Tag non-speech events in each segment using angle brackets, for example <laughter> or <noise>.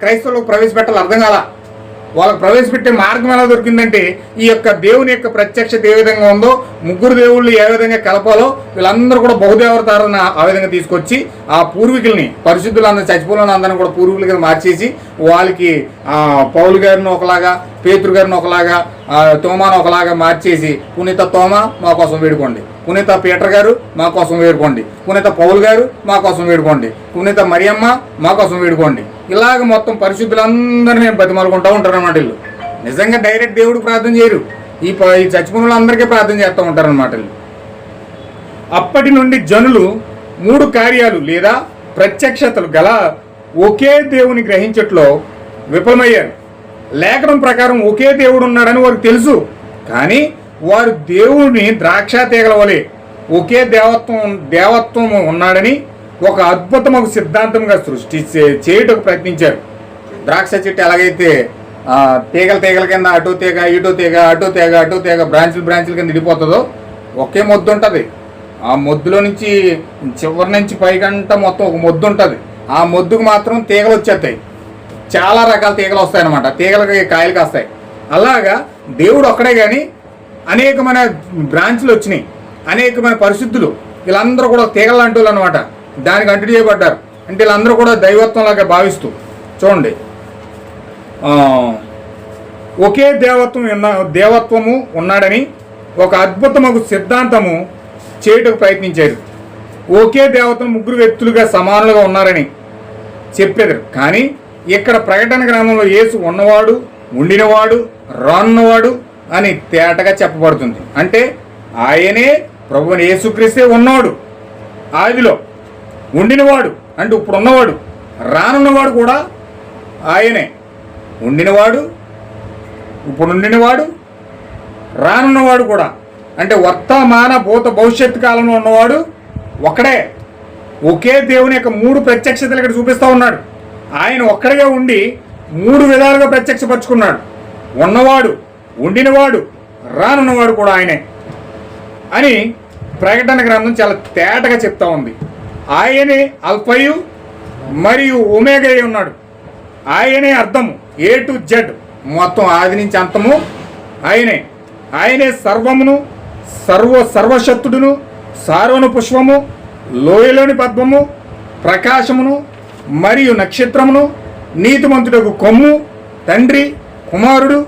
క్రైస్తవులకు ప్రవేశపెట్టాలి అర్థం కాల? వాళ్ళకి ప్రవేశపెట్టే మార్గం ఎలా దొరికిందంటే ఈ యొక్క దేవుని యొక్క ప్రత్యక్షత ఏ విధంగా ఉందో ముగ్గురు దేవుళ్ళు ఏ విధంగా కలపాలో వీళ్ళందరూ కూడా బహుదేవతారని ఆ విధంగా తీసుకొచ్చి ఆ పూర్వీకుల్ని పరిశుద్ధులందరూ చచ్చిపోయిన అందరిని కూడా పూర్వీకులుగా మార్చేసి వాళ్ళకి పౌలు గారిని ఒకలాగా పేతురు గారిని ఒకలాగా తోమాను ఒకలాగా మార్చేసి పునీత తోమ మా కోసం వేడుకోండి. పునీత పీటర్ గారు మా కోసం వేడుకోండి. పునీత పౌల్ గారు మా కోసం వేడుకోండి. పునీత మరియమ్మ మా కోసం వేడుకోండి. ఇలాగ మొత్తం పరిశుద్ధులందరినీ బతిమాలుకుంటూ ఉంటారు అన్నమాట వీళ్ళు. నిజంగా డైరెక్ట్ దేవుడు ప్రార్థన చేయరు. ఈ ప- ఈ చచ్చిపోయిన అందరికీ ప్రార్థన చేస్తూ ఉంటారు అన్నమాట వీళ్ళు. అప్పటి నుండి జనులు మూడు కార్యాలు లేదా ప్రత్యక్షతలు గల ఒకే దేవుని గ్రహించట్లో విఫలమయ్యారు. లేఖనం ప్రకారం ఒకే దేవుడు ఉన్నాడని వారికి తెలుసు. కానీ వారు దేవుడిని ద్రాక్ష తీగల వలె ఒకే దేవత్వం దేవత్వం ఉన్నాడని ఒక అద్భుతమైన సిద్ధాంతంగా సృష్టి చేయటం చేయుటకు ప్రయత్నించారు. ద్రాక్ష చెట్టు ఎలాగైతే తీగల తీగల కింద అటు తీగ ఇటు తీగ అటు తీగ అటు తీగ బ్రాంచులు బ్రాంచుల కింద ఇడిపోతుందో ఒకే మొద్దు ఉంటుంది. ఆ మొద్దులో నుంచి చివరి నుంచి పైకంట మొత్తం ఒక మొద్దు ఉంటుంది. ఆ మొద్దుకు మాత్రం తీగలు వచ్చేస్తాయి. చాలా రకాల తీగలు వస్తాయన్నమాట. తీగలకి కాయలు కాస్తాయి. అలాగా దేవుడు ఒక్కడే కానీ అనేకమైన బ్రాంచ్లు వచ్చినాయి. అనేకమైన పరిశుద్ధులు. వీళ్ళందరూ కూడా తీగలు వాళ్ళు అనమాట దానికి అంటు చేయబడ్డారు. అంటే వీళ్ళందరూ కూడా దైవత్వంలాగా భావిస్తూ. చూడండి. ఒకే దేవత్వం ఉన్న దేవత్వము ఉన్నాడని ఒక అద్భుతమగు సిద్ధాంతము చేయుటకు ప్రయత్నించారు. ఒకే దేవతను ముగ్గురు వ్యక్తులుగా సమానులుగా ఉన్నారని చెప్పేది. కానీ ఇక్కడ ప్రకటన గ్రంథంలో యేసు ఉన్నవాడు ఉండినవాడు రానున్నవాడు అని తేటగా చెప్పబడుతుంది. అంటే ఆయనే ప్రభుని యేసుక్రీస్తే ఉన్నాడు ఆదిలో ఉండినవాడు అంటే ఇప్పుడు ఉన్నవాడు రానున్నవాడు కూడా ఆయనే. ఉండినవాడు ఇప్పుడు ఉండినవాడు రానున్నవాడు కూడా. అంటే వర్తమాన భూత భవిష్యత్తు కాలంలో ఉన్నవాడు ఒకడే ఒకే దేవుని యొక్క మూడు ప్రత్యక్షతలు ఇక్కడ చూపిస్తూ ఉన్నాడు. ఆయన ఒక్కడిగా ఉండి మూడు విధాలుగా ప్రత్యక్షపరుచుకున్నాడు. ఉన్నవాడు ఉండినవాడు రానున్నవాడు కూడా ఆయనే. అని ప్రకటన గ్రంథం చాలా తేటగా చెప్తా ఉంది. ఆయనే అల్పయు మరియు ఒమేగై ఉన్నాడు? ఆయనే అర్థము ఏ టు జెడ్. మొత్తం ఆది నుంచి అంతము ఆయనే. ఆయనే సర్వమును సర్వ సర్వశక్తుడును సారోను పుష్పము లోయలోని పద్మము ప్రకాశమును మరియు నక్షత్రమును నీతిమంతుడకు కొమ్ము తండ్రి కుమారుడు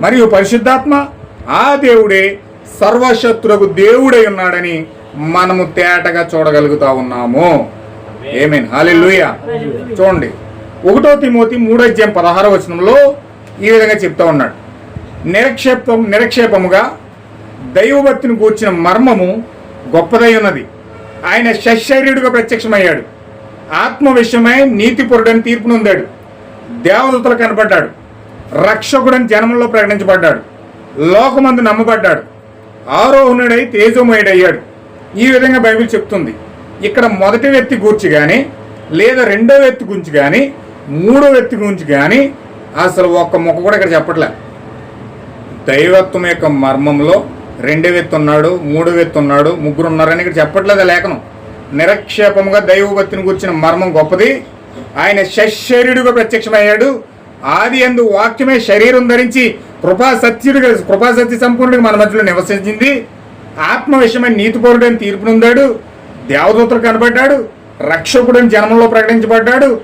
మరియు పరిశుద్ధాత్మ ఆ దేవుడే సర్వశత్రులకు దేవుడై ఉన్నాడని మనము తేటగా చూడగలుగుతా ఉన్నాము. ఏమేన్ హాలెలూయా చూడండి. ఒకటో తిమోతి మూడో అధ్యాయం పదహారో వచనంలో ఈ విధంగా చెప్తా ఉన్నాడు. నిరక్షేపం నిరక్షేపముగా దైవభక్తిని కూర్చిన మర్మము గొప్పదై ఉన్నది. ఆయన షశరీరుడుగా ప్రత్యక్షమయ్యాడు. ఆత్మ విషయమై నీతిపురుడని తీర్పునొందాడు దేవదూతలు కనబడ్డాడు. రక్షకుడని జనములో ప్రకటించబడ్డాడు. లోకమందు నమ్మబడ్డాడు. ఆరోహణుడై తేజోమయుడయ్యాడు. ఈ విధంగా బైబిల్ చెప్తుంది. ఇక్కడ మొదటి వ్యక్తి గూర్చి కానీ లేదా రెండో వ్యక్తి గురించి కానీ మూడో వ్యక్తి గురించి కానీ అసలు ఒక్క మొక్క కూడా ఇక్కడ చెప్పట్లే. దైవత్వం యొక్క మర్మంలో రెండో వ్యక్తి ఉన్నాడు మూడో వ్యక్తి ఉన్నాడు ముగ్గురు ఉన్నారని ఇక్కడ చెప్పట్లేదు లేఖనం. నిరక్షేపముగా దైవభక్తిని గురించిన మర్మం గొప్పది. ఆయన శరీరుడుగా ప్రత్యక్షమయ్యాడు. ఆది ఎందు వాక్యమే శరీరం ధరించి కృపా సత్యుడిగా కృపా సత్య సంపూర్ణుడికి మన మధ్యలో నివసించింది. ఆత్మ విషయమైన నీతిపరుడని తీర్పు నొందాడు దేవదూతలు కనబడ్డాడు రక్షకుడని జన్మంలో ప్రకటించబడ్డాడు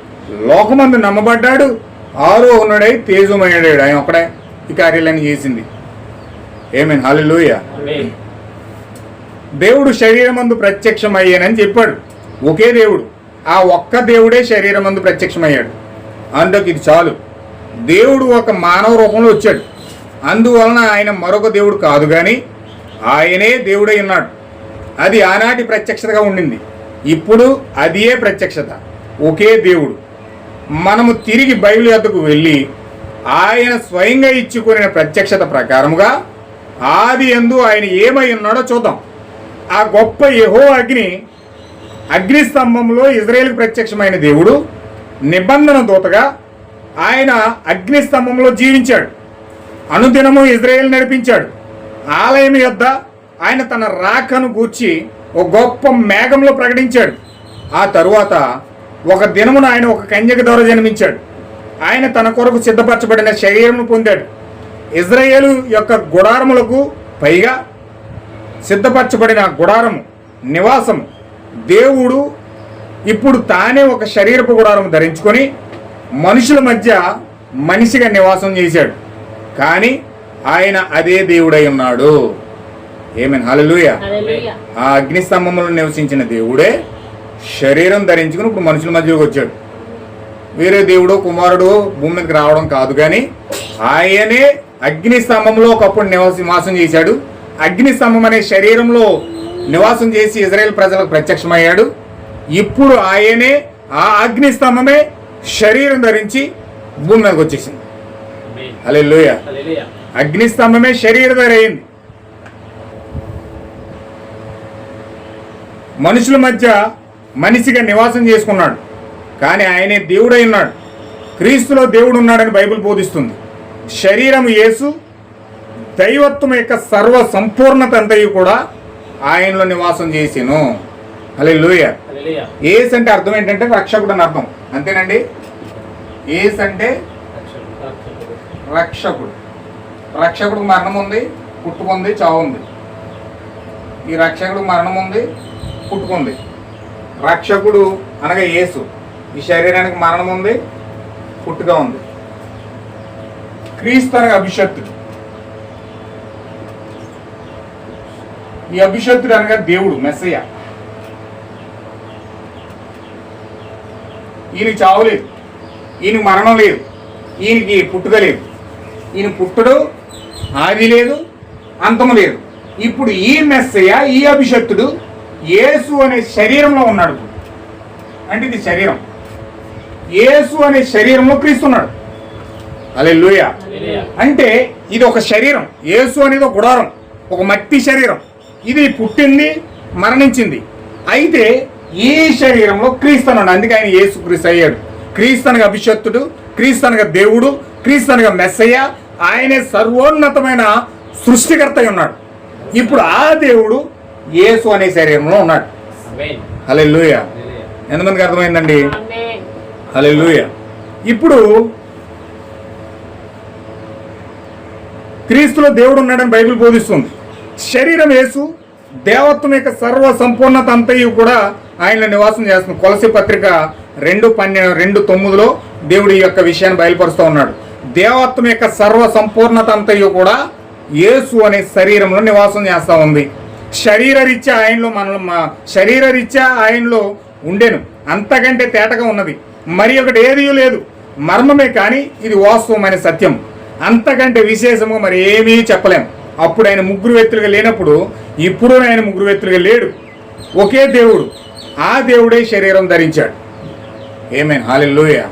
లోకమందు నమ్మబడ్డాడు ఆరోహణుడై తేజమయ్యాడు ఆయన ఒకడే ఈ కార్యాలన్నీ చేసింది. ఏమేన్ హాలెలూయ దేవుడు శరీరమందు ప్రత్యక్షమయ్యానని చెప్పాడు. ఒకే దేవుడు. ఆ ఒక్క దేవుడే శరీరమందు ప్రత్యక్షమయ్యాడు. అందుకు ఇది చాలు. దేవుడు ఒక మానవ రూపంలో వచ్చాడు. అందువలన ఆయన మరొక దేవుడు కాదు కానీ ఆయనే దేవుడై ఉన్నాడు. అది ఆనాటి ప్రత్యక్షతగా ఉండింది. ఇప్పుడు అదియే ప్రత్యక్షత. ఒకే దేవుడు. మనము తిరిగి బైబిల్ వద్దకు వెళ్ళి ఆయన స్వయంగా ఇచ్చుకునే ప్రత్యక్షత ప్రకారముగా ఆది ఎందు ఆయన ఏమై ఉన్నాడో చూద్దాం. ఆ గొప్ప యహో అగ్ని అగ్నిస్తంభంలో ఇజ్రాయేల్కి ప్రత్యక్షమైన దేవుడు నిబంధన దూతగా ఆయన అగ్నిస్తంభంలో జీవించాడు. అనుదినము ఇజ్రాయేల్ నడిపించాడు. ఆలయం యొద్ద ఆయన తన రాకను గూర్చి ఒక గొప్ప మేఘంలో ప్రకటించాడు. ఆ తరువాత ఒక దినమున ఆయన ఒక కన్యక ద్వారా జన్మించాడు. ఆయన తన కొరకు సిద్ధపరచబడిన శరీరమును పొందాడు. ఇజ్రాయేలు యొక్క గుడారములకు పైగా సిద్ధపరచబడిన గుడారము నివాసము దేవుడు ఇప్పుడు తానే ఒక శరీరపు గుడారం ధరించుకొని మనుషుల మధ్య మనిషిగా నివాసం చేశాడు. కానీ ఆయన అదే దేవుడై ఉన్నాడు. ఏమేన్ హల్లెలూయా ఆ అగ్ని స్తంభంలో నివసించిన దేవుడే శరీరం ధరించుకుని ఇప్పుడు మనుషుల మధ్యలోకి వచ్చాడు. వేరే దేవుడు కుమారుడు భూమి మీదకి రావడం కాదు కానీ ఆయనే అగ్ని స్తంభంలో ఒకప్పుడు నివాసి నివాసం చేశాడు. అగ్ని స్తంభం అనే శరీరంలో నివాసం చేసి ఇజ్రాయెల్ ప్రజలకు ప్రత్యక్షమయ్యాడు. ఇప్పుడు ఆయనే ఆ అగ్ని స్తంభమే శరీరం ధరించి భూమి మీదకి వచ్చేసింది. అలే లోయ హల్లెలూయా అగ్ని స్తంభమే శరీరధర అయింది మనుషుల మధ్య మనిషిగా నివాసం చేసుకున్నాడు. కానీ ఆయనే దేవుడై ఉన్నాడు. క్రీస్తులో దేవుడు ఉన్నాడని బైబిల్ బోధిస్తుంది. శరీరం యేసు దైవత్వం యొక్క సర్వ సంపూర్ణత అంతయు కూడా ఆయనలో నివాసం చేసాను. అలే లోయ ఏస్ అంటే అర్థం ఏంటంటే రక్షకుడు అని అర్థం. అంతేనండి? ఏస్ అంటే రక్షకుడు. రక్షకుడు మరణం ఉంది పుట్టుకుంది చావు ఉంది ఈ రక్షకుడు మరణం ఉంది పుట్టుకుంది. రక్షకుడు అనగా యేసు. ఈ శరీరానికి మరణం ఉంది పుట్టుక ఉంది. క్రీస్తు అనగా అభిషత్తుడు ఈ అభిషత్తుడు అనగా దేవుడు మెస్సయ్య. ఈయన చావు లేదు. ఈయనకి మరణం లేదు. ఈయనకి పుట్టుక లేదు. ఈయన పుట్టుడు ఆది లేదు అంతము లేదు. ఇప్పుడు ఈ మెస్సయ్య ఈ అభిషక్తుడు యేసు అనే శరీరంలో ఉన్నాడు. అంటే ఇది శరీరం. యేసు అనే శరీరంలో క్రీస్తున్నాడు. అలే హల్లెలూయా. అంటే ఇది ఒక శరీరం. యేసు అనేది ఒక గుడారం ఒక మట్టి శరీరం. ఇది పుట్టింది మరణించింది. అయితే ఈ శరీరంలో క్రీస్తనుడు అందుకే ఆయన యేసు క్రీస్తు అయ్యాడు క్రీస్తనగా అభిషక్తుడు క్రీస్తనగా దేవుడు క్రీస్తనగా మెస్సయ్య ఆయనే సర్వోన్నతమైన సృష్టికర్త ఉన్నాడు. ఇప్పుడు ఆ దేవుడు యేసు అనే శరీరంలో ఉన్నాడు. హలే లూయ ఎంతమందికి అర్థమైందండి? ఆమేన్ హల్లెలూయ. ఇప్పుడు క్రీస్తులో దేవుడు ఉన్నాడని బైబిల్ బోధిస్తుంది. శరీరం యేసు దేవత్వం యొక్క సర్వ సంపూర్ణత అంతయు కూడా ఆయన నివాసం చేస్తుంది. కొలసి పత్రిక రెండు పన్నె రెండు తొమ్మిదిలో దేవుడు ఈ యొక్క విషయాన్ని బయలుపరుస్తూ ఉన్నాడు. దేవత్వం యొక్క సర్వ సంపూర్ణత అంతయు కూడా యేసు అనే శరీరంలో నివాసం చేస్తూ ఉంది. శరీరరీత్యా ఆయనలో మనం శరీరరీత్యా ఆయనలో ఉండెను. అంతకంటే తేటగా ఉన్నది. మరి ఒకటి ఏదీ లేదు. మర్మమే కానీ ఇది వాస్తవమైన సత్యం. అంతకంటే విశేషము మరి ఏమీ చెప్పలేం. అప్పుడు ఆయన ముగ్గురు వ్యక్తులుగా లేనప్పుడు ఇప్పుడు ఆయన ముగ్గురు వ్యక్తులుగా లేడు. ఒకే దేవుడు. ఆ దేవుడే శరీరం ధరించాడు. ఏమేన్ హాలెల్లోయ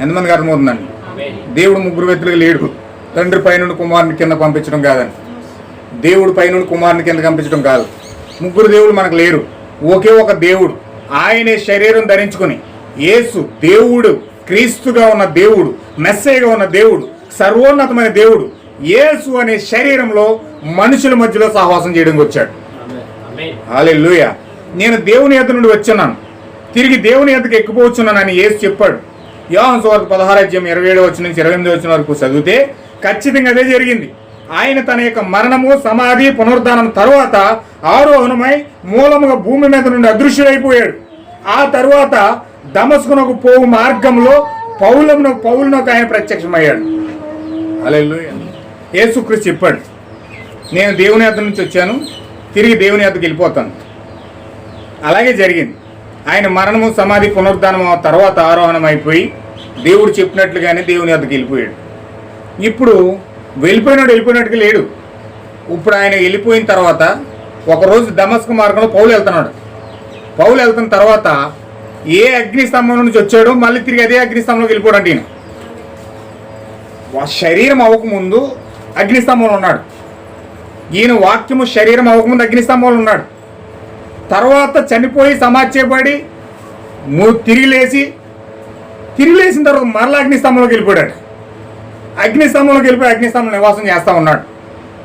ఎంతమందికి అర్థమవుతుందండి? దేవుడు ముగ్గురు వ్యక్తులుగా లేడు. తండ్రి పైనుండి కుమారుని కింద పంపించడం కాదని. దేవుడు పైన కుమారుని కింద పంపించడం కాదు. ముగ్గురు దేవుడు మనకు లేరు. ఒకే ఒక దేవుడు. ఆయనే శరీరం ధరించుకుని యేసు దేవుడు క్రీస్తుగా ఉన్న దేవుడు మెస్సేగా ఉన్న దేవుడు సర్వోన్నతమైన దేవుడు. యేసు అనే శరీరంలో మనుషుల మధ్యలో సహవాసం చేయడానికి వచ్చాడు. అలే నేను దేవుని ఎద్దు నుండి వచ్చున్నాను. తిరిగి దేవుని ఎద్దకు ఎక్కిపోవచ్చున్నానని యేసు చెప్పాడు. యోహన్ సువార్త పదహారాజ్యం ఇరవై ఏడు వచ్చిన నుంచి ఇరవై ఎనిమిది వచ్చిన వరకు చదివితే ఖచ్చితంగా అదే జరిగింది. ఆయన తన యొక్క మరణము సమాధి పునరుద్ధానం తరువాత ఆరోహణమై మూలముగా భూమి మీద నుండి అదృశ్యుడైపోయాడు ఆ తరువాత దమస్కునకు పోవు మార్గంలో పౌలమునకు పౌలునకు ఆయన ప్రత్యక్షమయ్యాడు. హల్లెలూయా. యేసుక్రీస్తు చెప్పాడు నేను దేవుని యొద్ద నుంచి వచ్చాను తిరిగి దేవుని యొద్దకు వెళ్ళిపోతాను. అలాగే జరిగింది. ఆయన మరణము సమాధి పునరుద్ధానం తర్వాత ఆరోహణం అయిపోయి దేవుడు చెప్పినట్లుగానే దేవుని అద్దకు వెళ్ళిపోయాడు. ఇప్పుడు వెళ్ళిపోయినాడు వెళ్ళిపోయినట్టుగా లేడు. ఇప్పుడు ఆయన వెళ్ళిపోయిన తర్వాత ఒకరోజు దమస్క మార్గంలో పౌలు వెళ్తున్నాడు. పౌలు వెళ్తున్న తర్వాత ఏ అగ్నిస్తంభం నుంచి వచ్చాడో మళ్ళీ తిరిగి అదే అగ్నిస్తంభంలోకి స్తంభంలోకి వెళ్ళిపోయాడు ఈయన. శరీరం అవ్వకముందు అగ్నిస్తంభంలో ఉన్నాడు. ఈయన వాక్యము శరీరం అవ్వకముందు అగ్నిస్తంభంలో ఉన్నాడు. తర్వాత చనిపోయి సమాధి తిరిగి లేచి తిరిగి లేచిన తర్వాత మరలా అగ్నిస్తంభంలోకి వెళ్ళిపోయాడు. అగ్నిస్తంభంలోకి వెళ్ళిపోయి అగ్నిస్తంభం నివాసం చేస్తూ ఉన్నాడు.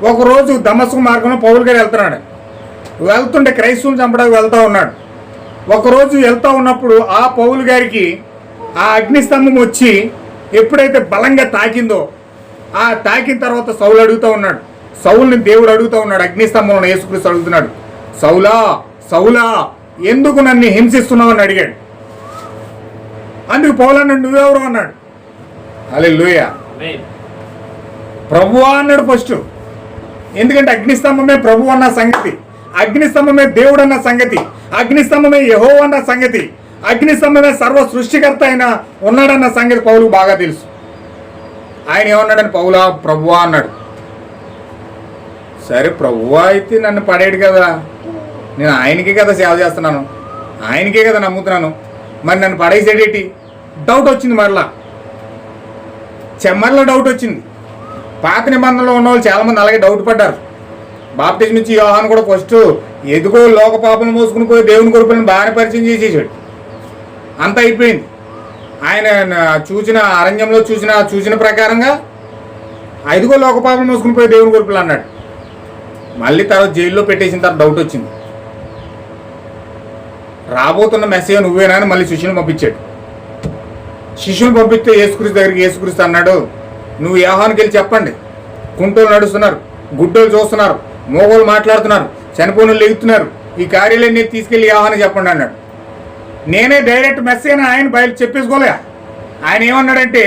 ఒకరోజు దమస్కు మార్గంలో పౌరులు గారు వెళ్తున్నాడు. వెళ్తుంటే క్రైస్తవులు చంపడానికి వెళ్తూ ఉన్నాడు. ఒకరోజు వెళ్తూ ఉన్నప్పుడు ఆ పౌలు గారికి ఆ అగ్నిస్తంభం వచ్చి ఎప్పుడైతే బలంగా తాకిందో ఆ తాకిన తర్వాత సౌలు అడుగుతూ ఉన్నాడు. సౌల్ని దేవుడు అడుగుతూ ఉన్నాడు. అగ్నిస్తంభంలో యేసుక్రీస్తు అడుగుతున్నాడు. సౌలా సౌలా ఎందుకు నన్ను హింసిస్తున్నావు అని అడిగాడు. అందుకు పౌలన్నాడు నువ్వెవరు? అన్నాడు. అలే లూయ ప్రభువా అన్నాడు ఫస్ట్. ఎందుకంటే అగ్నిస్తంభమే ప్రభు అన్న సంగతి అగ్నిస్తంభమే దేవుడు అన్న సంగతి అగ్నిస్తంభమే యహో అన్న సంగతి అగ్నిస్తంభమే సర్వ సృష్టికర్త అయిన ఉన్నాడన్న సంగతి పౌలుకు బాగా తెలుసు. ఆయన ఏమన్నాడని పౌలా ప్రభువా అన్నాడు. సరే ప్రభువా అయితే నన్ను పడేడు కదా. నేను ఆయనకే కదా సేవ చేస్తున్నాను. ఆయనకే కదా నమ్ముతున్నాను. మరి నన్ను పడేసేటేటి? డౌట్ వచ్చింది మరలా. చెమ్మర్లో డౌట్ వచ్చింది. పాత నిబంధనలో ఉన్న వాళ్ళు చాలామంది అలాగే డౌట్ పడ్డారు. బాప్టిజం నుంచి యోహాన్ కూడా ఫస్ట్ ఎదుగో లోక పాపను మోసుకుని పోయి దేవుని కొడుకులను బాగానే పరిచయం చేసేసాడు. అంత అయిపోయింది. ఆయన చూసిన అరణ్యంలో చూసిన చూసిన ప్రకారంగా ఐదుగో లోక పాపను మోసుకుని పోయి దేవుని కొడుకులు అన్నాడు. మళ్ళీ తర్వాత జైల్లో పెట్టేసిన తర్వాత డౌట్ వచ్చింది. రాబోతున్న మెసేజ్ నువ్వేనా అని మళ్ళీ శిష్యుని పంపించాడు. శిష్యుని పంపిస్తే యేసుక్రీస్తు దగ్గరికి యేసుక్రీస్తు అన్నాడు నువ్వు యాహానికి వెళ్ళి చెప్పండి. కుంటోలు నడుస్తున్నారు గుడ్డోలు చూస్తున్నారు మోగోలు మాట్లాడుతున్నారు చనిపోయిన లెగుతున్నారు ఈ కార్యాలన్నీ తీసుకెళ్ళి యాహానికి చెప్పండి అన్నాడు. నేనే డైరెక్ట్ మెసేజ్ అని ఆయన బయలు చెప్పేసుకోలే ఆయన ఏమన్నాడంటే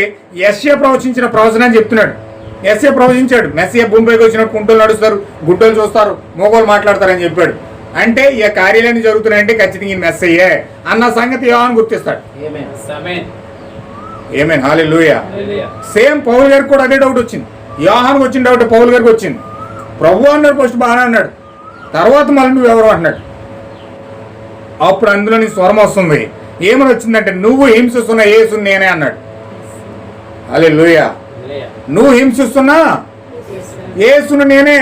ఎస్ఏ ప్రవచించిన ప్రవచనం అని చెప్తున్నాడు. ఎస్ఏ ప్రవచించాడు మెస్సే భూమిపైకి వచ్చినట్టు కుంటోలు నడుస్తారు గుడ్డోలు చూస్తారు మోగోలు మాట్లాడతారని చెప్పాడు. అంటే ఈ కార్యాలన్నీ జరుగుతున్నాయంటే ఖచ్చితంగా ఈ మెస్సయ్యే అన్న సంగతి యోహాను గుర్తిస్తాడు. ఆమేన్ ఆమేన్ ఏమేన్ హాలే లూయా సేమ్ పౌల్ గారికి కూడా అదే డౌట్ వచ్చింది. యోహానికి వచ్చిన డౌట్ పౌల్ గారికి వచ్చింది. ప్రభు అన్నాడు ఫస్ట్ బాగానే అన్నాడు. తర్వాత మళ్ళీ నువ్వు ఎవరు అన్నాడు అప్పుడు అందులో నీ స్వరం వస్తుంది. ఏమని వచ్చిందంటే నువ్వు హింసిస్తున్న ఏసు నేనే అన్నాడు. అలే లూయ నువ్వు హింసిస్తున్నా? ఏసును నేనే.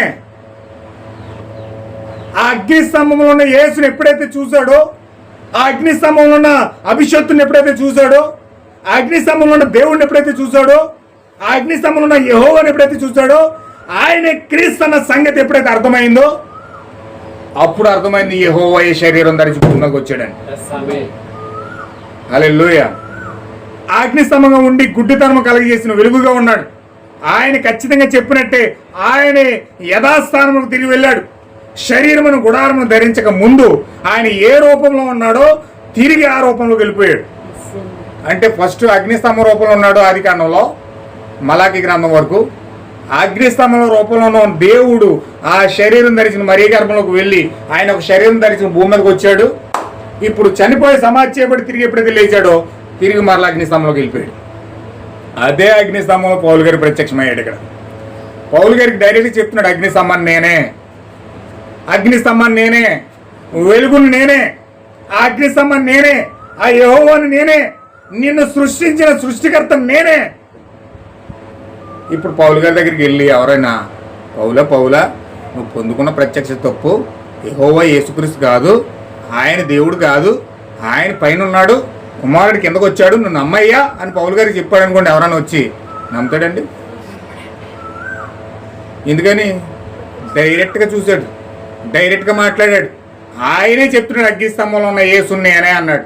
ఆ అగ్ని స్తంభంలో ఉన్న యేసుని ఎప్పుడైతే చూశాడో ఆ అగ్ని స్తంభంలో ఉన్న అభిషత్తుని ఎప్పుడైతే చూశాడో ఆ అగ్ని స్తంభంలో ఉన్న దేవుడిని ఎప్పుడైతే చూశాడో ఆ అగ్ని స్తంభంలో ఉన్న యహోవాని ఎప్పుడైతే చూశాడో ఆయన క్రీస్తు అన్న సంగతి ఎప్పుడైతే అర్థమైందో అప్పుడు అర్థమైంది యహోవా ఏ శరీరం ధరించి భూమికి వచ్చాడని. అలే లోయ అగ్నిస్తంభంగా ఉండి గుడ్డితనం కలిగజేసిన వెలుగుగా ఉన్నాడు. ఆయన ఖచ్చితంగా చెప్పినట్టే ఆయనే యథాస్థానముకు తిరిగి వెళ్ళాడు. శరీరమును గుడారమును ధరించక ముందు ఆయన ఏ రూపంలో ఉన్నాడో తిరిగి ఆ రూపంలోకి వెళ్ళిపోయాడు. అంటే ఫస్ట్ అగ్నిస్తంభ రూపంలో ఉన్నాడు ఆది కాండంలో మలాకి గ్రంథం వరకు. అగ్నిస్తంభం రూపంలో ఉన్న దేవుడు ఆ శరీరం ధరించిన మరీ గర్భంలోకి వెళ్ళి ఆయన ఒక శరీరం ధరించిన భూమి మీదకి వచ్చాడు. ఇప్పుడు చనిపోయి సమాధి చేయబడి తిరిగి ఎప్పుడైతే లేచాడో తిరిగి మరలా అగ్నిస్తంభంలోకి వెళ్ళిపోయాడు. అదే అగ్నిస్తంభంలో పౌలు గారి ప్రత్యక్షమయ్యాడు ఇక్కడ. పౌలు గారికి డైరెక్ట్ చెప్తున్నాడు అగ్నిస్తంభాన్ని నేనే. అగ్నిస్తంభం నేనే. వెలుగును నేనే. ఆ అగ్నిస్తంభం నేనే. ఆ యహోవాను నేనే. నిన్ను సృష్టించిన సృష్టికర్త నేనే. ఇప్పుడు పౌలు గారి దగ్గరికి వెళ్ళి ఎవరైనా పౌల పౌల నువ్వు పొందుకున్న ప్రత్యక్ష తప్పు యహోవా యేసుక్రీస్తు కాదు. ఆయన దేవుడు కాదు. ఆయన పైన ఉన్నాడు కుమారుడు కిందకు వచ్చాడు. నువ్వు నమ్మయ్యా అని పౌలు గారికి చెప్పాడు అనుకోండి ఎవరైనా వచ్చి నమ్ముతాడండి? ఎందుకని? డైరెక్ట్గా చూశాడు. డైరెక్ట్గా మాట్లాడాడు. ఆయనే చెప్తున్నాడు అగ్నిస్తంభంలో ఉన్న యేసుని అనే అన్నాడు.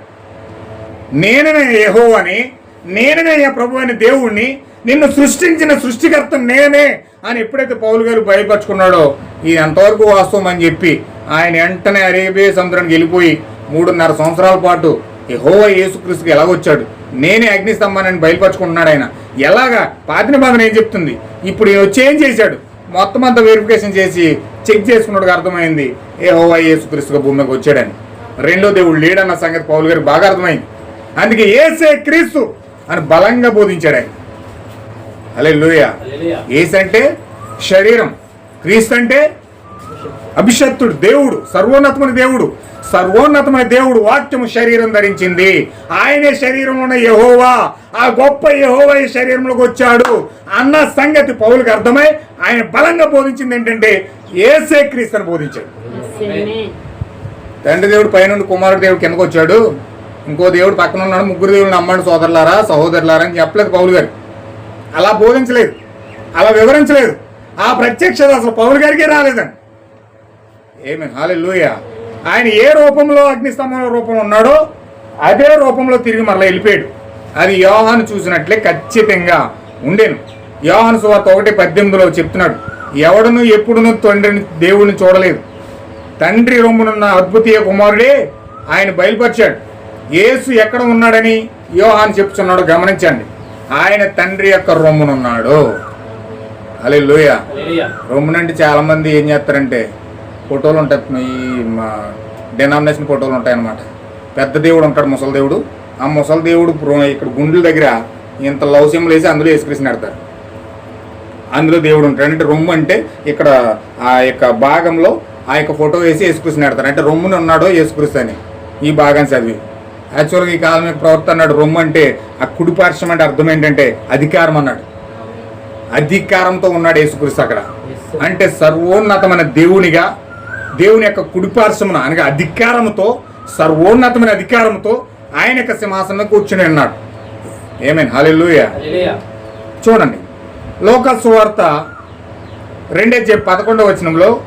నేననే యహో అని నేననే ప్రభు అని దేవుణ్ణి నిన్ను సృష్టించిన సృష్టికర్త నేనే అని ఎప్పుడైతే పౌలు గారు భయపరుచుకున్నాడో ఇది ఎంతవరకు వాస్తవం అని చెప్పి ఆయన వెంటనే అరేబియా సముద్రానికి వెళ్ళిపోయి మూడున్నర సంవత్సరాల పాటు యహోవ యేసుక్రీస్తుకి ఎలాగొచ్చాడు? నేనే అగ్నిస్తంభాన్ని బయలుపరుచుకుంటున్నాడు ఆయన. ఎలాగా? పాతిన నిబంధన ఏం చెప్తుంది? ఇప్పుడు వచ్చి ఏం చేశాడు? మొత్తం అంతా వెరిఫికేషన్ చేసి చెక్ చేసుకున్నాడు అర్థమైంది ఏ హోవా యేసుక్రీస్తుగా భూమికి వచ్చాడని. రెండో దేవుడు లేడన్న సంగతి పౌలు గారికి బాగా అర్థమైంది. అందుకే ఏసే క్రీస్తు అని బలంగా బోధించాడు ఆయన. అలే లూయ హల్లెలూయా. ఏసు అంటే శరీరం క్రీస్తు అంటే అభిషక్తుడు దేవుడు సర్వోన్నతమైన దేవుడు సర్వోన్నతమైన దేవుడు వాక్యము శరీరం ధరించింది. ఆయనే శరీరంలో ఉన్న యహోవా. ఆ గొప్ప యహోవా ఈ శరీరంలోకి వచ్చాడు. అన్న సంగతి పౌలకు అర్థమై ఆయన బలంగా బోధించింది ఏంటంటే ఏసే క్రీస్తు అని బోధించాడు తండ్రి దేవుడు పైనుండి కుమారుడు దేవుడు కిందకు వచ్చాడు. ఇంకో దేవుడు పక్కన ఉన్నాడు. ముగ్గురు దేవుడు నమ్మండి సోదరులారా సహోదరులారా అని చెప్పలేదు పౌలు గారు. అలా బోధించలేదు. అలా వివరించలేదు. ఆ ప్రత్యక్షత అసలు పౌలు గారికే రాలేదండి. ఏమే హాలే ఆయన ఏ రూపంలో అగ్నిస్తంభంలో రూపంలో ఉన్నాడో అదే రూపంలో తిరిగి మరలా వెళ్ళిపోయాడు. అది యోహాను చూసినట్లే ఖచ్చితంగా ఉండేను. యోహాను సువార్త ఒకటి పద్దెనిమిదిలో చెప్తున్నాడు ఎవడును ఎప్పుడును తండ్రిని దేవుడిని చూడలేదు. తండ్రి రొమ్మునున్న అద్భుతీయ కుమారుడే ఆయన బయలుపరిచాడు. యేసు ఎక్కడ ఉన్నాడని యోహాను చెప్తున్నాడు గమనించండి. ఆయన తండ్రి యొక్క రొమ్మునున్నాడు. అలే లోయ రొమ్మునంటే చాలా మంది ఏం చేస్తారంటే ఫోటోలు ఉంటాయి. ఈ మా డినామినేషన్ ఫోటోలు ఉంటాయి అన్నమాట పెద్ద దేవుడు ఉంటాడు ముసలి దేవుడు. ఆ ముసలి దేవుడు ఇక్కడ గుండెల దగ్గర ఇంత లవ్ సింబల్ వేసి అందులో వేసుకృష్ణ పెడతారు అందులో దేవుడు ఉంటాడు. అంటే రొమ్ము అంటే ఇక్కడ ఆ యొక్క భాగంలో ఆ యొక్క ఫోటో వేసి యేసుకృష్ణ పెడతారు అంటే రొమ్ముని ఉన్నాడో యేసుకృష్ణ అని ఈ భాగాన్ని చదివి. యాక్చువల్గా ఈ కాలం యొక్క ప్రవర్తన అన్నాడు రొమ్ము అంటే ఆ కుడి పార్శ్వం అంటే అర్థం ఏంటంటే అధికారం అన్నాడు. అధికారంతో ఉన్నాడు యేసుక్రీస్తు అక్కడ. అంటే సర్వోన్నతమైన దేవునిగా దేవుని యొక్క కుడిపార్శ్వమున అనగా అధికారముతో సర్వోన్నతమైన అధికారముతో ఆయన యొక్క సింహాసనంలో కూర్చుని ఉన్నాడు. ఏమేన్ హల్లెలూయా చూడండి. లోక సువార్త రెండే పదకొండవ వచనంలో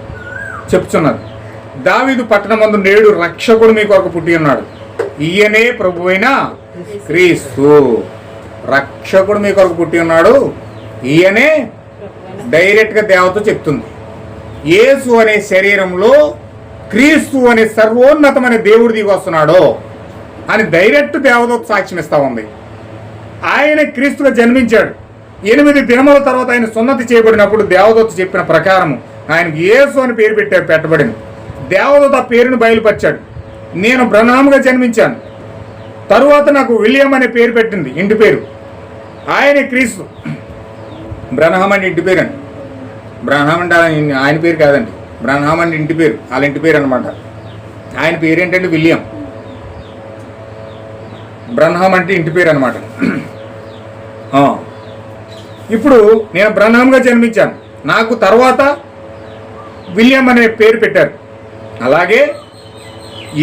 చెప్తున్నది. దావీదు పట్టణమందు నేడు రక్షకుడు మీ కొరకు పుట్టి ఉన్నాడు. ఈయనే ప్రభువైన క్రీస్తు. రక్షకుడు మీ కొరకు పుట్టి ఉన్నాడు. ఈయనే డైరెక్ట్గా దేవత చెప్తుంది. యేసు అనే శరీరంలో క్రీస్తు అనే సర్వోన్నతమైన దేవుడు దిగి వస్తున్నాడో అని డైరెక్ట్ దేవదూత సాక్ష్యం ఇస్తా ఉంది. ఆయన క్రీస్తుగా జన్మించాడు. ఎనిమిది దినముల తర్వాత ఆయన సున్నతి చేయబడినప్పుడు దేవదూత చెప్పిన ప్రకారము ఆయనకు యేసు అని పేరు పెట్టారు పెట్టబడింది. దేవదూత ఆ పేరును బయలుపరిచాడు. నేను బ్రహ్నాముగా జన్మించాను. తరువాత నాకు విలియం అనే పేరు పెట్టింది. ఇంటి పేరు. ఆయన క్రీస్తు. బ్రహ్నాం అని ఇంటి పేరు అని బ్రహ్మం అంటే ఆయన పేరు కాదండి. బ్రహ్మం అంటే ఇంటి పేరు. వాళ్ళ ఇంటి పేరు అనమాట ఆయన పేరు ఏంటంటే విలియం. బ్రహ్మం అంటే ఇంటి పేరు అనమాట ఇప్పుడు నేను బ్రహ్మంగా జన్మించాను. నాకు తర్వాత విలియం అనే పేరు పెట్టారు. అలాగే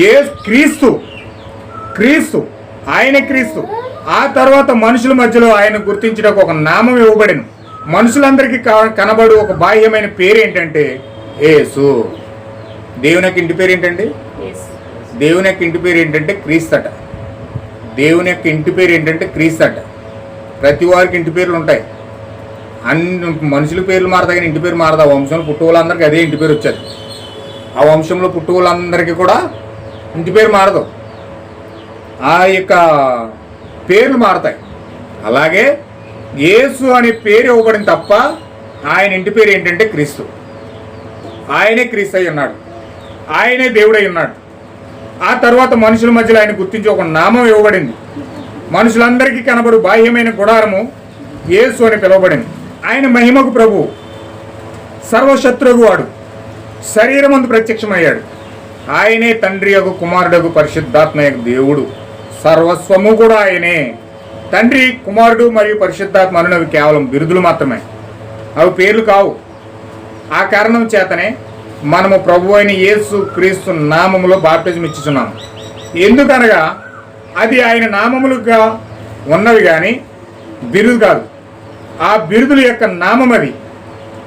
ఏ క్రీస్తు క్రీస్తు ఆయన క్రీస్తు ఆ తర్వాత మనుషుల మధ్యలో ఆయన గుర్తించడానికి ఒక నామం ఇవ్వబడింది మనుషులందరికీ కనబడు ఒక బాహ్యమైన పేరు ఏంటంటే ఏసు దేవుని యొక్క ఇంటి పేరు ఏంటండి దేవుని యొక్క ఇంటి పేరు ఏంటంటే క్రీస్తట. దేవుని యొక్క ఇంటి పేరు ఏంటంటే క్రీస్తట. ప్రతి వారికి ఇంటి పేర్లు ఉంటాయి. అన్ని మనుషుల పేర్లు మారతాయి కానీ ఇంటి పేరు మారదు. ఆ వంశంలో పుట్టువులందరికీ అదే ఇంటి పేరు వచ్చేది. ఆ వంశంలో పుట్టువులందరికీ కూడా ఇంటి పేరు మారదు. ఆ యొక్క పేర్లు మారతాయి. అలాగే యేసు అనే పేరు ఇవ్వబడింది తప్ప ఆయన ఇంటి పేరు ఏంటంటే క్రీస్తు. ఆయనే క్రీస్తు అయి ఉన్నాడు. ఆయనే దేవుడై ఉన్నాడు. ఆ తర్వాత మనుషుల మధ్యలో ఆయన గుర్తించి ఒక నామం ఇవ్వబడింది. మనుషులందరికీ కనబడు బాహ్యమైన గుడారము యేసు అని పిలువబడింది. ఆయన మహిమకు ప్రభు సర్వశత్రువు వాడు శరీరం అందు ప్రత్యక్షమయ్యాడు. ఆయనే తండ్రి యొక్క కుమారుడకు పరిశుద్ధాత్మ యొక్క దేవుడు. సర్వస్వము కూడా ఆయనే. తండ్రి కుమారుడు మరియు పరిశుద్ధాత్మ అనునవి కేవలం బిరుదులు మాత్రమే. అవి పేర్లు కావు. ఆ కారణం చేతనే మనము ప్రభు అయిన యేసు క్రీస్తు నామములో బాప్టిజం ఇచ్చుచున్నాము. ఎందుకనగా అది ఆయన నామములుగా ఉన్నవి కానీ బిరుదు కాదు. ఆ బిరుదుల యొక్క నామం అది.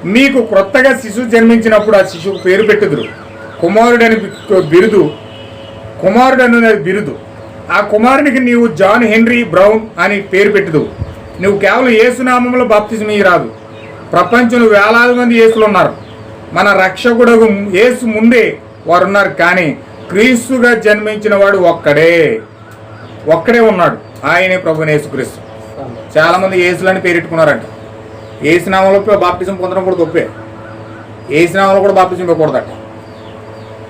మీకు క్రొత్తగా శిశువు జన్మించినప్పుడు ఆ శిశువుకు పేరు పెట్టుదురు. కుమారుడని బి- బిరుదు కుమారుడను బిరుదు. ఆ కుమారునికి నీవు జాన్ హెన్రీ బ్రౌన్ అని పేరు పెట్టదు నువ్వు కేవలం ఏసునామంలో బాప్తిజం రాదు ప్రపంచంలో వేలాది మంది యేసులు ఉన్నారు మన రక్షకుడు ఏసు ముందే వారు ఉన్నారు కానీ క్రీస్తుగా జన్మించిన వాడు ఒక్కడే. ఒక్కడే ఉన్నాడు. ఆయనే ప్రభు యేసుక్రీస్తు. చాలామంది ఏసులని పేరెట్టుకున్నారంట ఏసునామంలో బాప్తిజం పొందడం కూడా తప్పే. ఏసునామంలో కూడా బాప్తిజం ఇవ్వకూడదట.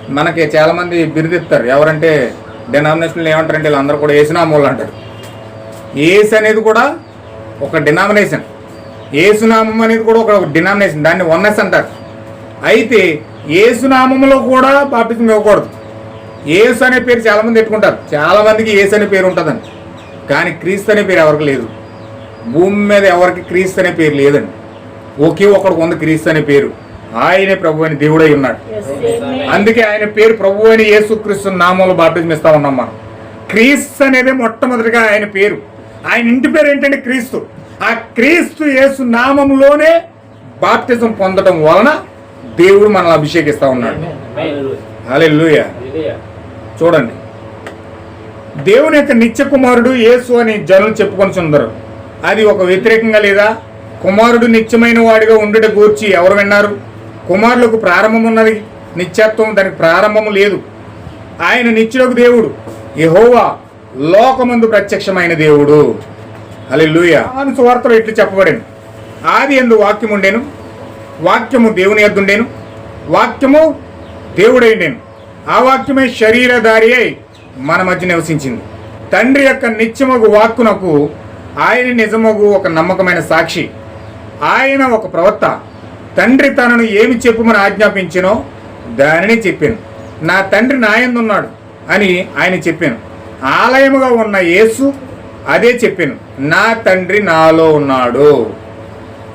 మనకి చాలామంది బిరుదిస్తారు ఎవరంటే డినామినేషన్లు ఏమంటారంటే వీళ్ళందరూ కూడా ఏసునామూలు అంటారు. ఏసు అనేది కూడా ఒక డినామినేషన్ ఏసునామం అనేది కూడా ఒక డినామినేషన్ దాన్ని వన్నెస్ అంటారు. అయితే ఏసునామంలో కూడా బాప్తిజం ఇవ్వకూడదు. ఏసు అనే పేరు చాలామంది పెట్టుకుంటారు. చాలామందికి ఏసు అనే పేరు ఉంటుందండి. కానీ క్రీస్తు అనే పేరు ఎవరికి లేదు. భూమి మీద ఎవరికి క్రీస్తు అనే పేరు లేదండి. ఒకే ఒకడికి ఉంది క్రీస్తు అనే పేరు. ఆయనే ప్రభు అని దేవుడై ఉన్నాడు. అందుకే ఆయన పేరు ప్రభు అని యేసుక్రీస్తు నామంలో బాప్టిజం ఇస్తా ఉన్నాం మనం. క్రీస్తు అనేది మొట్టమొదటిగా ఆయన పేరు. ఆయన ఇంటి పేరు ఏంటంటే క్రీస్తు. ఆ క్రీస్తు యేసు నామంలోనే బాప్టిజం పొందడం వలన దేవుడు మనల్ని అభిషేకిస్తా ఉన్నాడు. హల్లెలూయా హల్లెలూయా చూడండి. దేవుని యొక్క నిత్య కుమారుడు యేసు అని జనులు చెప్పుకొని సుందరు. అది ఒక వ్యతిరేకంగా లేదా? కుమారుడు నిత్యమైన వాడిగా ఉండుట గూర్చి ఎవరు విన్నారు? కుమారులకు ప్రారంభం ఉన్నది నిత్యత్వం దానికి ప్రారంభము లేదు. ఆయన నిత్యులకు దేవుడు. యహోవా లోకమందు ప్రత్యక్షమైన దేవుడు. హల్లెలూయ. అని సువార్తలో ఇట్లు చెప్పబడింది ఆది ఎందు వాక్యం ఉండేను వాక్యము దేవుని ఎద్దుండేను వాక్యము దేవుడైండేను. ఆ వాక్యమే శరీరధారి అయి మన మధ్య నివసించింది. తండ్రి యొక్క నిత్యమగు వాక్కునకు ఆయన నిజమగు ఒక నమ్మకమైన సాక్షి. ఆయన ఒక ప్రవక్త. తండ్రి తనను ఏమి చెప్పుమని ఆజ్ఞాపించినో దానిని చెప్పాను. నా తండ్రి నాయందున్నాడు అని ఆయన చెప్పాను. ఆలయముగా ఉన్న యేసు అదే చెప్పాను. నా తండ్రి నాలో ఉన్నాడు.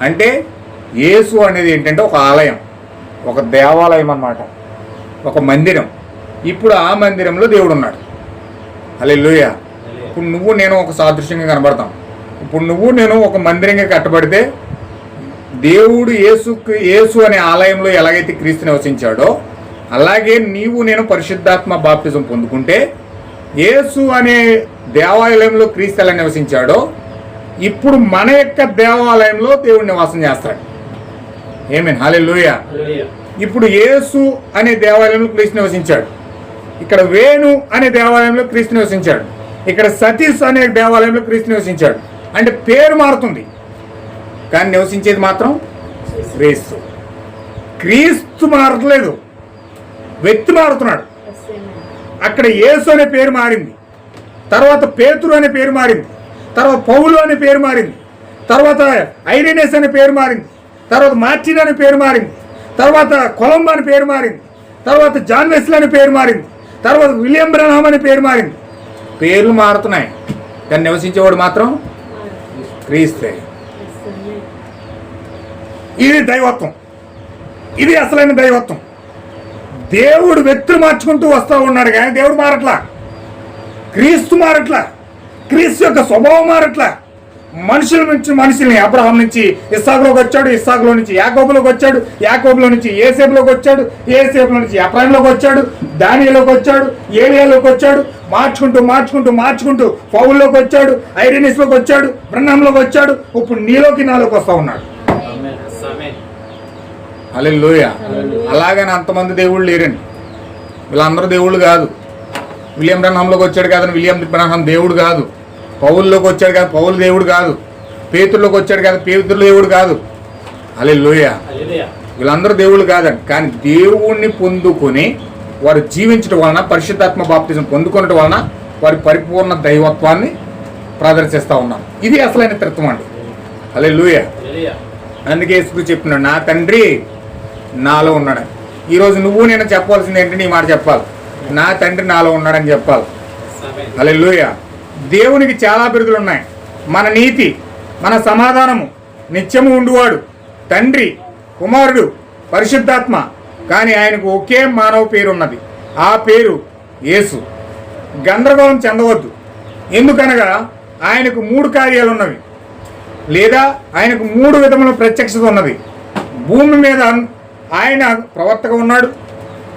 అంటే యేసు అనేది ఏంటంటే ఒక ఆలయం ఒక దేవాలయం అన్నమాట ఒక మందిరం. ఇప్పుడు ఆ మందిరంలో దేవుడు ఉన్నాడు అలే ఇప్పుడు నువ్వు నేను ఒక సాదృశ్యంగా కనబడతాం. ఇప్పుడు నువ్వు నేను ఒక మందిరంగా కట్టబడితే దేవుడు యేసుకు యేసు అనే ఆలయంలో ఎలాగైతే క్రీస్తు నివసించాడో అలాగే నీవు నేను పరిశుద్ధాత్మ బాప్తిజం పొందుకుంటే యేసు అనే దేవాలయంలో క్రీస్తు ఎలా నివసించాడో ఇప్పుడు మన యొక్క దేవాలయంలో దేవుడు నివాసం చేస్తాడు. Amen hallelujah hallelujah. ఇప్పుడు యేసు అనే దేవాలయంలో క్రీస్తు నివసించాడు. ఇక్కడ వేణు అనే దేవాలయంలో క్రీస్తు నివసించాడు. ఇక్కడ సతీష్ అనే దేవాలయంలో క్రీస్తు నివసించాడు. అంటే పేరు మారుతుంది. కానీ నివసించేది మాత్రం క్రీస్తు. క్రీస్తు మారట్లేదు. వ్యక్తి మారుతున్నాడు. అక్కడ యేసు అనే పేరు మారింది. తర్వాత పేతురు అనే పేరు మారింది. తర్వాత పౌలు అనే పేరు మారింది. తర్వాత ఐరినెస్ అనే పేరు మారింది. తర్వాత మార్టిన్ అనే పేరు మారింది. తర్వాత కొలంబ అనే పేరు మారింది. తర్వాత జాన్ అనే పేరు మారింది. తర్వాత విలియం బ్రహ్మ అనే పేరు మారింది. పేర్లు మారుతున్నాయి. కానీ నివసించేవాడు మాత్రం క్రీస్తే. ఇది దైవత్వం. ఇది అసలైన దైవత్వం. దేవుడు వ్యక్తులు మార్చుకుంటూ వస్తూ ఉన్నాడు కానీ దేవుడు మారట్లా. క్రీస్తు మారట్లా. క్రీస్తు యొక్క స్వభావం మారట్లా. మనుషుల నుంచి మనుషుల్ని అబ్రహాం నుంచి ఇస్సాకులోకి వచ్చాడు ఇస్సాకులో నుంచి యాకోబులోకి వచ్చాడు యాకోబులో నుంచి ఏసేపులోకి వచ్చాడు ఏసేపులో నుంచి అప్రాయంలోకి వచ్చాడు దానిలోకి వచ్చాడు ఏలియాలోకి వచ్చాడు మార్చుకుంటూ మార్చుకుంటూ మార్చుకుంటూ పౌల్లోకి వచ్చాడు ఐరినిస్లోకి వచ్చాడు బృందంలోకి వచ్చాడు ఇప్పుడు నీలోకి నాలోకి వస్తూ ఉన్నాడు. అలెలుయ అలాగని అంతమంది దేవుళ్ళు లేరండి. వీళ్ళందరూ దేవుళ్ళు కాదు. విలియం బ్రహ్మంలోకి వచ్చాడు కాదని విలియం బ్రహ్మం దేవుడు కాదు. పౌల్లోకి వచ్చాడు కాదు పౌలు దేవుడు కాదు. పేతుల్లోకి వచ్చాడు కాదు పేతులు దేవుడు కాదు. అలే లోయ వీళ్ళందరూ దేవుళ్ళు కాదండి. కానీ దేవుణ్ణి పొందుకొని వారు జీవించడం వలన పరిశుద్ధాత్మ బాప్తిజం పొందుకోవడం వలన వారి పరిపూర్ణ దైవత్వాన్ని ప్రదర్శిస్తూ ఉన్నాం. ఇది అసలైన తత్వం అండి. అలే లూయ అందుకే చెప్పినాడు నా తండ్రి నాలో ఉన్నాడు. ఈరోజు నువ్వు నేను చెప్పాల్సింది ఏంటంటే ఈ మాట చెప్పాలి. నా తండ్రి నాలో ఉన్నాడని చెప్పాలి. అలా లూయ దేవునికి చాలా బిరుదులు ఉన్నాయి. మన నీతి మన సమాధానము నిత్యము ఉండువాడు. తండ్రి కుమారుడు పరిశుద్ధాత్మ. కానీ ఆయనకు ఒకే మానవ పేరు ఉన్నది. ఆ పేరు యేసు. గందరగోళం చెందవద్దు. ఎందుకనగా ఆయనకు మూడు కార్యాలు ఉన్నవి. లేదా ఆయనకు మూడు విధముల ప్రత్యక్షత ఉన్నది. భూమి మీద ఆయన ప్రవర్తగా ఉన్నాడు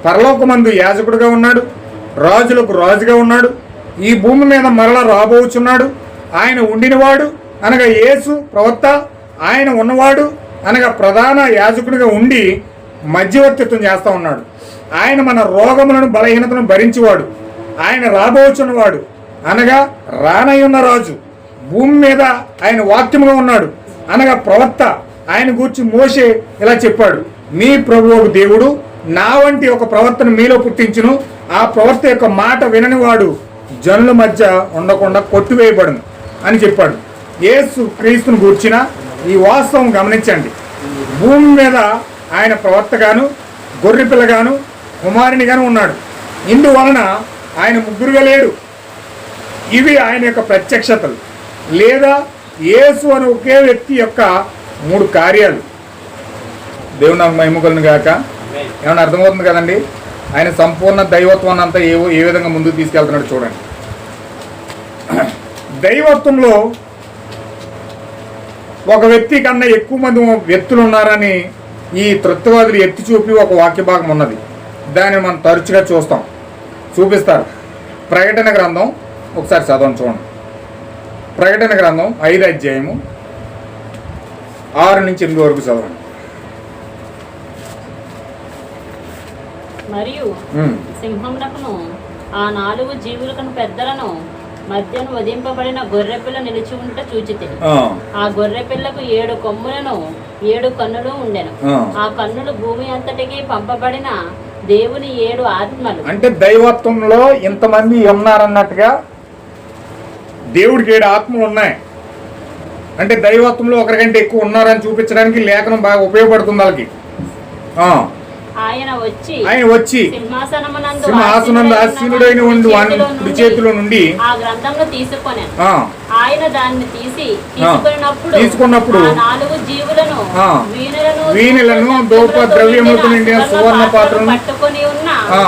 పరలోకమందు యాజకుడుగా ఉన్నాడు రాజులకు రాజుగా ఉన్నాడు ఈ భూమి మీద మరల రాబోచున్నాడు. ఆయన ఉండినవాడు అనగా యేసు ప్రవక్త ఆయన ఉన్నవాడు అనగా ప్రధాన యాజకుడిగా ఉండి మధ్యవర్తిత్వం చేస్తూ ఉన్నాడు. ఆయన మన రోగములను బలహీనతను భరించేవాడు. ఆయన రాబోచున్నవాడు అనగా రానయ్యున్న రాజు. భూమి మీద ఆయన వాక్యముగా ఉన్నాడు. అనగా ప్రవక్త ఆయన గూర్చి మోసే ఇలా చెప్పాడు. మీ ప్రభువు దేవుడు నా వంటి ఒక ప్రవర్తన మీలో పుట్టించును. ఆ ప్రవర్త యొక్క మాట విననివాడు జనుల మధ్య ఉండకుండా కొట్టివేయబడును అని చెప్పాడు. యేసు క్రీస్తును గూర్చిన ఈ వాస్తవం గమనించండి. భూమి మీద ఆయన ప్రవర్తగాను గొర్రెపిల్లగాను కుమారునిగాను ఉన్నాడు. ఇందువలన ఆయన ముగ్గురుగా లేడు. ఇవి ఆయన యొక్క ప్రత్యక్షతలు. లేదా యేసు అనే ఒకే వ్యక్తి యొక్క మూడు కార్యాలు. దేవుడు నాకు మహిమకులను గాక. ఏమైనా అర్థమవుతుంది కదండి? ఆయన సంపూర్ణ దైవత్వాన్ని అంతా ఏ ఏ విధంగా ముందుకు తీసుకెళ్తున్నాడు చూడండి. <clears throat> దైవత్వంలో ఒక వ్యక్తి కన్నా ఎక్కువ మంది వ్యక్తులు ఉన్నారని ఈ తృత్వవాదులు ఎత్తి చూపి ఒక వాక్య భాగం ఉన్నది. దాన్ని మనం తరచుగా చూస్తాం. చూపిస్తారు. ప్రకటన గ్రంథం ఒకసారి చదవండి చూడండి. ప్రకటన గ్రంథం ఐదు అధ్యాయము ఆరు నుంచి ఎనిమిది వరకు చదవండి. మరియు సింహమునకును ఆ నాలుగు జీవులకును పెద్దలను మధ్యను వధింపబడిన గొర్రెపిల్ల నిలిచి ఉంట చూచితిని ఆ, ఆ గొర్రెపిల్లకు ఏడు కొమ్ములను ఏడు కన్నులు ఉండెను. ఆ. కన్నులు భూమి అంతటికి పంపబడిన దేవుని ఏడు ఆత్మలు. అంటే దైవత్వంలో ఇంతమంది ఉన్నారన్నట్టుగా దేవుడికి ఏడు ఆత్మలు ఉన్నాయి. అంటే దైవత్వంలో ఒకరికంటే ఎక్కువ ఉన్నారని చూపించడానికి లేఖనం బాగా ఉపయోగపడుతుంది వాళ్ళకి. ఆయన వచ్చి ఆయన వచ్చి సింహాసనంలో ఆసీనుడైన ఉండి వాని కుడి చేతిలో నుండి ఆ గ్రంథంలో తీసుకొనాను ఆ, ఆయన దాన్ని తీసి తీసుకున్నప్పుడు తీసుకున్నప్పుడు నాలుగు జీవులను వీణులను ధూప ద్రవ్యములతో నిండిన సువర్ణ పాత్రలను పట్టుకొని ఉన్న ఆ.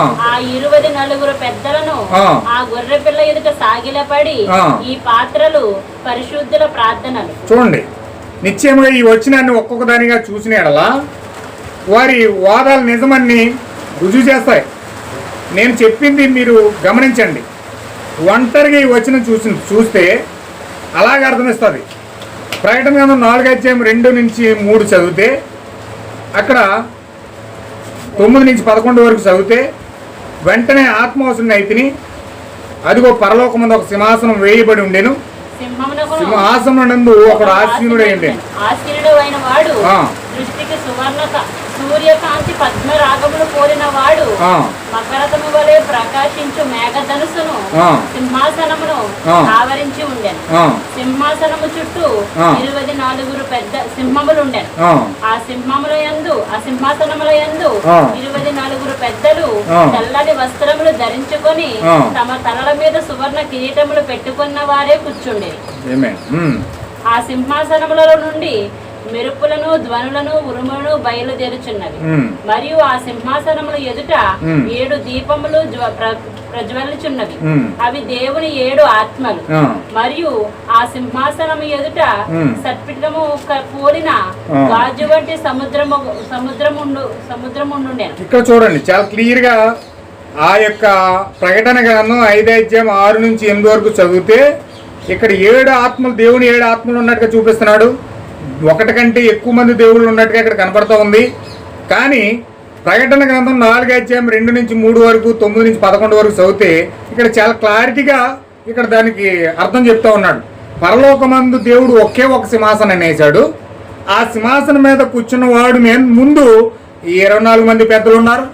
ఇరువది నలుగురు పెద్దలను ఆ. గొర్రె పిల్ల ఎదుట సాగిలపడి. ఈ పాత్రలు పరిశుద్ధుల ప్రార్థనలు చూడండి నిశ్చయముగా ఈ వచ్చినాన్ని ఒక్కొక్క దానిగా చూసిన ఎడలా వారి వాదాలు నిజమని రుజువు చేస్తాయి. నేను చెప్పింది మీరు గమనించండి. ఒంటరిగా వచ్చిన చూసి చూస్తే అలాగే అర్థమిస్తుంది. ప్రకటన గ్రంథం నాలుగు అధ్యాయం రెండు నుంచి మూడు చదివితే అక్కడ తొమ్మిది నుంచి పదకొండు వరకు చదివితే వెంటనే ఆత్మవసరం అయితిని అదిగో పరలోకమందు ఒక సింహాసనం వేయబడి ఉండెను. సింహాసనం నందు ఒకడు ఆసీనుడై ఉండెను. సూర్యకాంతి పద్మరాగములు పోలిన వాడు. మకరతము వలె ప్రకాశించు మేఘధనుసును. సింహాసనమును. ఆవరించి ఉండెను సింహాసనము చుట్టూ. ఇరవై నాలుగురు పెద్ద సింహములు ఉండెను ఆ, సింహముల యందు ఆ సింహాసనముల యందు. ఇరవై నాలుగురు పెద్దలు. తెల్లని వస్త్రములు ధరించుకొని. తమ తలల మీద సువర్ణ కిరీటములు పెట్టుకున్న వారే కూర్చుండేది. ఉమ్, ఆ సింహాసనములలో నుండి మెరుపులను ధ్వనులను ఉరుములను బయలుదేరుచున్నవి మరియు ఆ ససింహాసనముల ఎదుట. ఏడు దీపములు జ్వ- ప్ర- ప్రజ్వలిచున్నవి. అవి దేవుని ఏడు ఆత్మలు మరియు ఆ సింహాసనము ఎదుట మ్. సర్పిటము క- పోలిన. గాజు వంటి సముద్రము సముద్రముండు సముద్రముండుండెను ఇక్కడ చూడండి చాలా క్లియర్గా ఆ యొక్క ప్రకటన గ్రంథం ఐదు అధ్యాయం ఆరు నుంచి ఎనిమిది వరకు చదివితే ఇక్కడ ఏడు ఆత్మలు దేవుని ఏడు ఆత్మలు ఉన్నట్టుగా చూపిస్తున్నాడు ఒకటి కంటే ఎక్కువ మంది దేవుళ్ళు ఉన్నట్టుగా ఇక్కడ కనపడతా ఉంది. కానీ ప్రకటన గ్రంథం నాలుగు అధ్యాయం రెండు నుంచి మూడు వరకు తొమ్మిది నుంచి పదకొండు వరకు చదివితే ఇక్కడ చాలా క్లారిటీగా ఇక్కడ దానికి అర్థం చెప్తా ఉన్నాడు. పరలోకమందు దేవుడు ఒకే ఒక సింహాసనం వేశాడు ఆ సింహాసనం మీద కూర్చున్న వాడు మేము ముందు ఈ ఇరవై నాలుగు మంది పెద్దలు ఉన్నారు.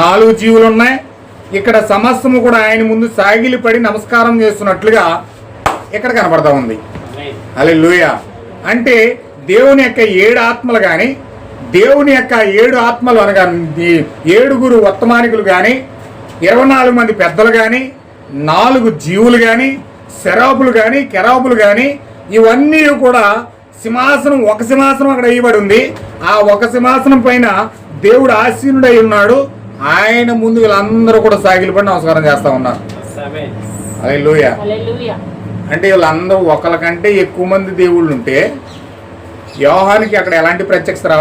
నాలుగు జీవులు ఉన్నాయి. ఇక్కడ సమస్తము కూడా ఆయన ముందు సాగిలి పడి నమస్కారం చేస్తున్నట్లుగా ఇక్కడ కనపడతా ఉంది. అలే అంటే దేవుని యొక్క ఏడు ఆత్మలు కానీ దేవుని యొక్క ఏడు ఆత్మలు అనగా ఏడుగురు వర్తమానికులు కానీ ఇరవై నాలుగు మంది పెద్దలు కానీ నాలుగు జీవులు కానీ శరాపులు కానీ కెరాపులు కానీ ఇవన్నీ కూడా సింహాసనం ఒక సింహాసనం అక్కడ వేయబడి ఉంది. ఆ ఒక సింహాసనం పైన దేవుడు ఆసీనుడై ఉన్నాడు. ఆయన ముందు వీళ్ళందరూ కూడా సాగిలిపడి నమస్కారం చేస్తా ఉన్నారు. అలే హల్లెలూయా అంటే వీళ్ళందరూ ఒకరికంటే ఎక్కువ మంది దేవుళ్ళు ఉంటే యోహానికి అక్కడ ఎలాంటి ప్రత్యక్షత రావాలి